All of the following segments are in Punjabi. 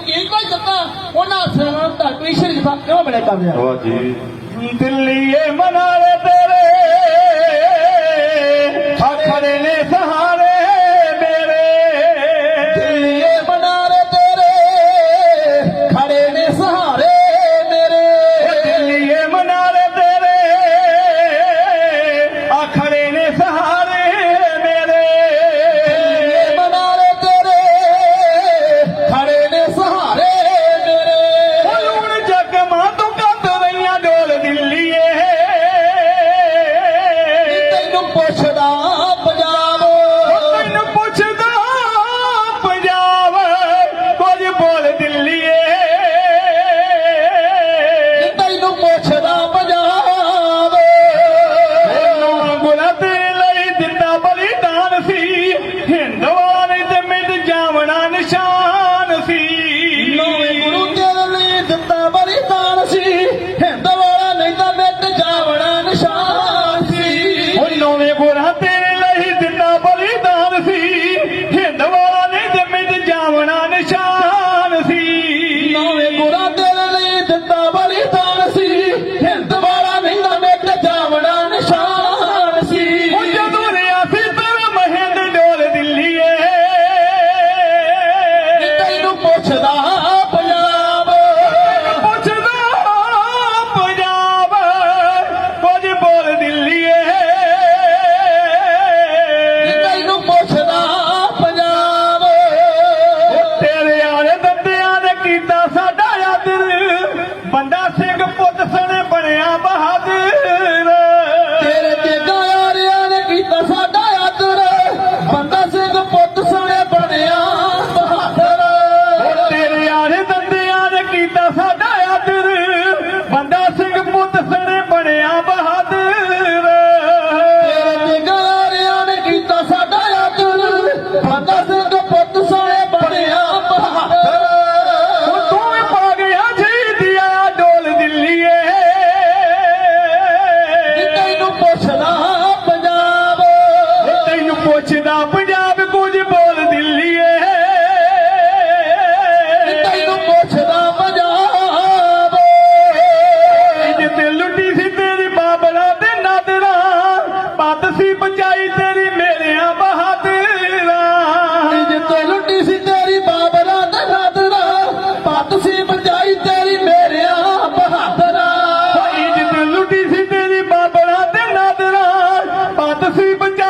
કેજમાં જતા ઓના સલામ તા ટ્યુશન જતા કેવા બને કામ દિલ્હી એ મનારે તેરે Well,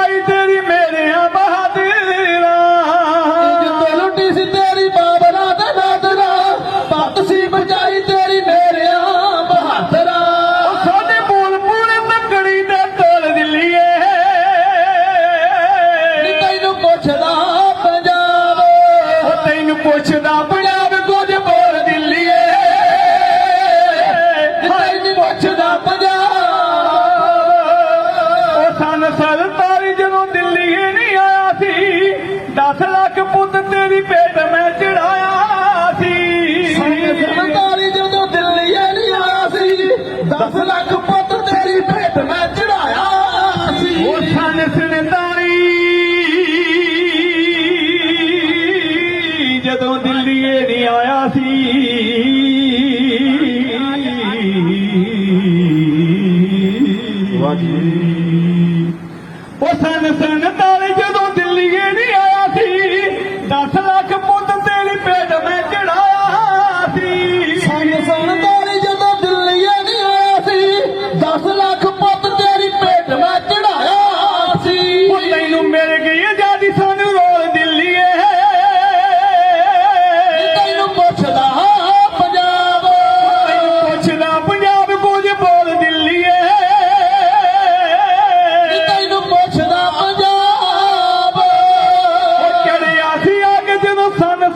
Ay, 10 ਲੱਖ ਪੁੱਤ ਤੇਰੀ ਭੇਟ ਮੈਂ ਚੜਾਇਆ ਸੀ। ਉਹ ਛਾਨ ਸਨਦਾਰੀ ਜਦੋਂ ਦਿੱਲੀ ਨਹੀਂ ਆਇਆ ਸੀ। ਵਾਜੀ ਉਹ ਸਨ ਸਨ Sana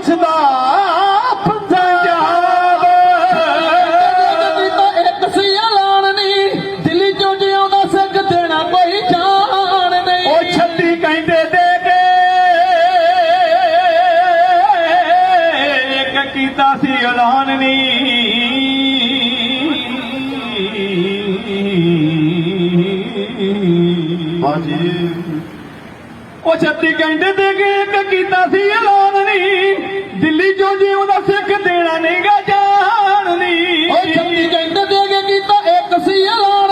ਨੱਚਦਾ ਪੰਜਾਬ। ਤਾਂ ਇੱਕ ਸੀਆਂ ਲਾਣ ਨਹੀਂ ਦਿੱਲੀ ਚੋਂ ਜਿਉਂਦਾ ਸਿੱਖ ਦੇਣਾ ਕੋਈ ਜਾਣ ਨਹੀਂ। ਉਹ ਛੱਤੀ ਕਹਿੰਦੇ ਦੇ ਕੇ ਇੱਕ ਕੀਤਾ ਸੀ ਐਲਾਨ ਨਹੀਂ। ਬਾਜੀ ਉਹ ਛੱਤੀ ਘੰਟੇ ਦੇ ਕੇ ਇੱਕ ਕੀਤਾ ਸੀ ਐਲਾਨ ਨੀ ਦਿੱਲੀ ਚੋਂ ਜੀ ਉਹਦਾ ਸਿੱਖ ਦੇਣਾ ਕੋਈ ਜਾਣ ਨੀ ਉਹ ਛੱਤੀ ਘੰਟੇ ਦੇ ਕੇ ਕੀਤਾ, ਇੱਕ ਸੀ ਐਲਾਨ